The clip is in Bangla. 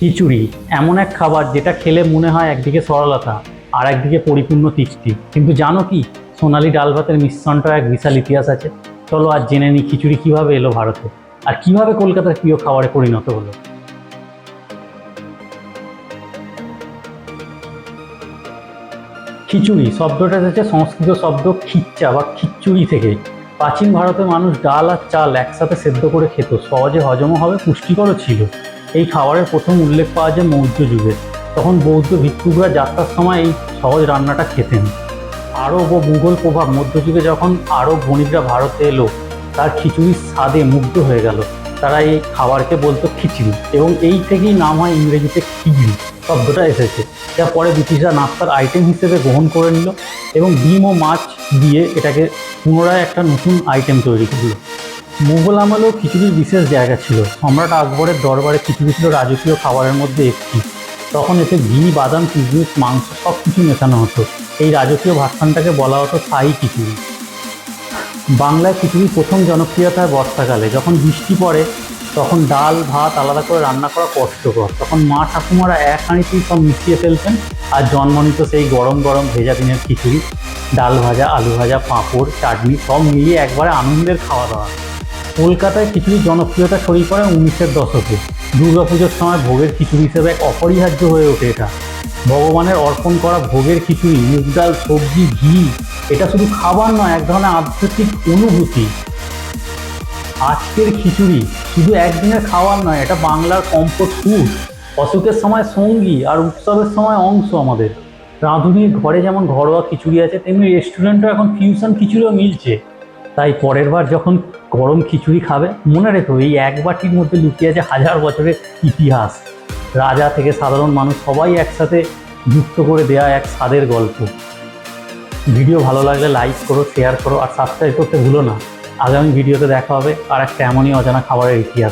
খিচুড়ি, এমন এক খাবার যেটা খেলে মনে হয় একদিকে সরলতা আর একদিকে পরিপূর্ণ তৃপ্তি। কিন্তু জানো কি? সোনালি ডাল ভাতের মিশ্রণটা এক বিশাল ইতিহাস আছে। চলো আজ জেনে নিই খিচুড়ি কীভাবে এলো ভারতে আর কীভাবে কলকাতার প্রিয় খাবারে পরিণত হলো। খিচুড়ি শব্দটা এসেছে সংস্কৃত শব্দ খিচ্চা বা খিচুড়ি থেকে। প্রাচীন ভারতে মানুষ ডাল আর চাল একসাথে সেদ্ধ করে খেত। সহজে হজমও হবে, পুষ্টিকরও ছিল। এই খাবারের প্রথম উল্লেখ পাওয়া যায় মৌর্য যুগে। তখন বৌদ্ধ ভিক্ষুকরা যাত্রার সময় এই সহজ রান্নাটা খেতেন। আরব ও মুঘল প্রভাব, মধ্যযুগে যখন আরব বণিকরা ভারতে এলো, তার খিচুড়ির স্বাদে মুগ্ধ হয়ে গেল। তারা এই খাবারকে বলতো খিচুড়ি এবং এই থেকেই নাম হয় ইংরেজিতে খিচড়ি শব্দটা এসেছে, যা পরে ব্রিটিশরা নাস্তার আইটেম হিসেবে গ্রহণ করে নিল এবং ডিম ও মাছ দিয়ে এটাকে পুনরায় একটা নতুন আইটেম তৈরি করল। মুঘল আমলেও খিচুড়ির বিশেষ জায়গা ছিল। সম্রাট আকবরের দরবারে খিচুড়ি ছিল রাজকীয় খাবারের মধ্যে একটি। তখন এতে ঘি, বাদাম কিশমিশ মাংস সব কিছু মেশানো হতো। এই রাজকীয় ভাষণটাকে বলা হতো সাই খিচুড়ি। বাংলায় খিচুড়ি প্রথম জনপ্রিয়তা হয় বর্ষাকালে। যখন বৃষ্টি পড়ে, তখন ডাল, ভাত আলাদা করে রান্না করা কষ্টকর। তখন মা ঠাকুমারা এক হাঁড়িতেই সব মিশিয়ে ফেলতেন আর জন্ম নিত সেই গরম গরম ভেজা দিনের খিচুড়ি। ডাল ভাজা, আলু ভাজা, পাঁপড়, চাটনি সব মিলিয়ে একবারে আনন্দের খাওয়া দাওয়া। কলকাতায় খিচুড়ির জনপ্রিয়তা ছড়িয়ে পড়ে উনিশের দশকে। দুর্গাপুজোর সময় ভোগের খিচুড়ি হিসেবে এক অপরিহার্য হয়ে ওঠে এটা। ভগবানের অর্পণ করা ভোগের খিচুড়ি, মুগ ডাল, সবজি, ঘি, এটা শুধু খাবার নয়, এক ধরনের আধ্যাত্মিক অনুভূতি। আজকের খিচুড়ি শুধু একদিনের খাবার নয়, এটা বাংলার কমফোর্ট ফুড। অসুখের সময় সঙ্গী আর উৎসবের সময় অংশ আমাদের। রাঁধুনির ঘরে যেমন ঘরোয়া খিচুড়ি আছে, তেমনি রেস্টুরেন্টও এখন ফিউশন খিচুড়িও মিলছে। তাই পরের বার যখন গরম খিচুড়ি খাবে, মনে রেখো এই এক বাটির মধ্যে লুকিয়ে আছে হাজার বছরের ইতিহাস। রাজা থেকে সাধারণ মানুষ সবাই একসাথে যুক্ত করে দেয়া এক স্বাদের গল্প। ভিডিও ভালো লাগলে লাইক করো, শেয়ার করো আর সাবস্ক্রাইব করতে ভুলো না। আগামী ভিডিওতে দেখা হবে আর একটা এমনই অজানা খাবারের ইতিহাস।